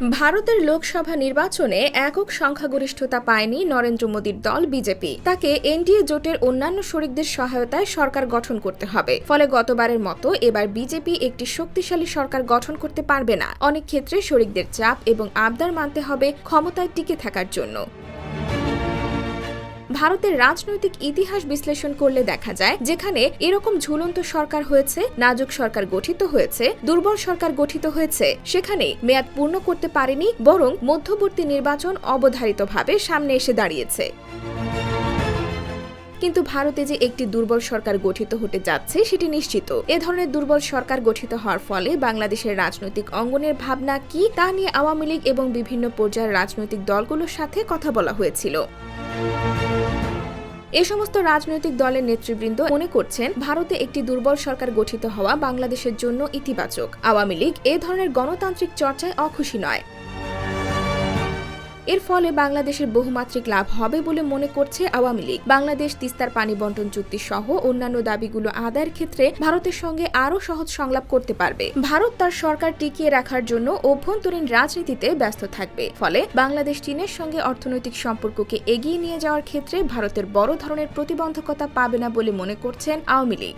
ভারতের লোকসভা নির্বাচনে একক সংখ্যাগরিষ্ঠতা পায়নি নরেন্দ্র মোদীর দল, বিজেপি। তাকে এনডিএ জোটের অন্যান্য শরিকদের সহায়তায় সরকার গঠন করতে হবে। ফলে গতবারের মতো এবার বিজেপি একটি শক্তিশালী সরকার গঠন করতে পারবে না। অনেক ক্ষেত্রে শরিকদের চাপ এবং আবদার মানতে হবে ক্ষমতায় টিকে থাকার জন্য। ভারতের রাজনৈতিক ইতিহাস বিশ্লেষণ করলে দেখা যায়, যেখানে এরকম ঝুলন্ত সরকার হয়েছে, নাজুক সরকার গঠিত হয়েছে, দুর্বল সরকার গঠিত হয়েছে। সেখানে মেয়াদ পূর্ণ করতে পারেনি, বরং মধ্যবর্তী নির্বাচন অবধারিতভাবে সামনে এসে দাঁড়িয়েছে। কিন্তু ভারতে যে একটি দুর্বল সরকার গঠিত হতে যাচ্ছে, সেটি নিশ্চিত। এ ধরনের দুর্বল সরকার গঠিত হওয়ার ফলে বাংলাদেশের রাজনৈতিক অঙ্গনের ভাবনা কি, তা নিয়ে আওয়ামী লীগ এবং বিভিন্ন পর্যায়ের রাজনৈতিক দলগুলোর সাথে কথা বলা হয়েছিল। এ সমস্ত রাজনৈতিক দলের নেতৃবৃন্দ মনে করছেন, ভারতে একটি দুর্বল সরকার গঠিত হওয়া বাংলাদেশের জন্য ইতিবাচক। আওয়ামী লীগ এ ধরনের গণতান্ত্রিক চর্চায় অখুশি নয়। এর ফলে বাংলাদেশের বহুমাত্রিক লাভ হবে বলে মনে করছে আওয়ামী লীগ। বাংলাদেশ তিস্তার পানি বন্টন চুক্তি সহ অন্যান্য দাবিগুলো আদায়ের ক্ষেত্রে ভারতের সঙ্গে আরও সহজ সংলাপ করতে পারবে। ভারত তার সরকার টিকিয়ে রাখার জন্য অভ্যন্তরীণ রাজনীতিতে ব্যস্ত থাকবে। ফলে বাংলাদেশ চীনের সঙ্গে অর্থনৈতিক সম্পর্ককে এগিয়ে নিয়ে যাওয়ার ক্ষেত্রে ভারতের বড় ধরনের প্রতিবন্ধকতা পাবে না বলে মনে করছেন আওয়ামী লীগ।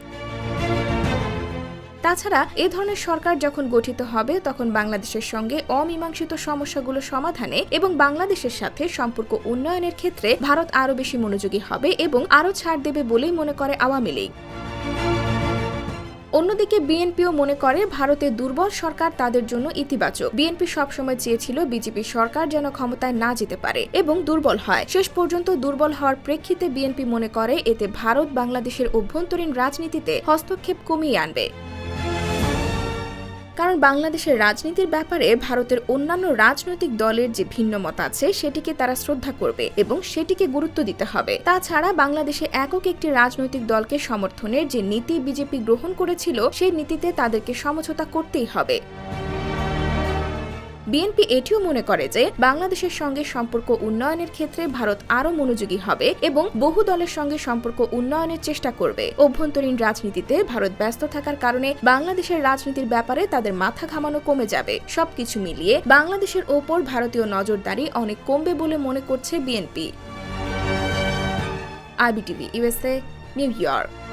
তাছাড়া এ ধরনের সরকার যখন গঠিত হবে, তখন বাংলাদেশের সঙ্গে অমীমাংসিত সমস্যাগুলো সমাধানে এবং বাংলাদেশের সাথে সম্পর্ক উন্নয়নের ক্ষেত্রে ভারত আরও বেশি মনোযোগী হবে এবং আরও ছাড় দেবে বলেই মনে করে আওয়ামী লীগ। অন্যদিকে বিএনপিও মনে করে ভারতের দুর্বল সরকার তাদের জন্য ইতিবাচক। বিএনপি সবসময় চেয়েছিল বিজেপি সরকার যেন ক্ষমতায় না যেতে পারে এবং দুর্বল হয়। শেষ পর্যন্ত দুর্বল হওয়ার প্রেক্ষিতে বিএনপি মনে করে, এতে ভারত বাংলাদেশের অভ্যন্তরীণ রাজনীতিতে হস্তক্ষেপ কমিয়ে আনবে। বাংলাদেশের রাজনীতির ব্যাপারে ভারতের অন্যান্য রাজনৈতিক দলের যে ভিন্ন মত আছে, সেটিকে তারা শ্রদ্ধা করবে এবং সেটিকে গুরুত্ব দিতে হবে। তাছাড়া বাংলাদেশে একক একটি রাজনৈতিক দলকে সমর্থনের যে নীতি বিজেপি গ্রহণ করেছিল, সেই নীতিতে তাদেরকে সমঝোতা করতেই হবে। বিএনপি এটিও মনে করে যে বাংলাদেশের সঙ্গে সম্পর্ক উন্নয়নের ক্ষেত্রে ভারত আরও মনোযোগী হবে এবং বহু দলের সঙ্গে সম্পর্ক উন্নয়নের চেষ্টা করবে। অভ্যন্তরীণ রাজনীতিতে ভারত ব্যস্ত থাকার কারণে বাংলাদেশের রাজনীতির ব্যাপারে তাদের মাথা ঘামানো কমে যাবে। সবকিছু মিলিয়ে বাংলাদেশের ওপর ভারতীয় নজরদারি অনেক কমবে বলে মনে করছে BNP. IBTV USA New York.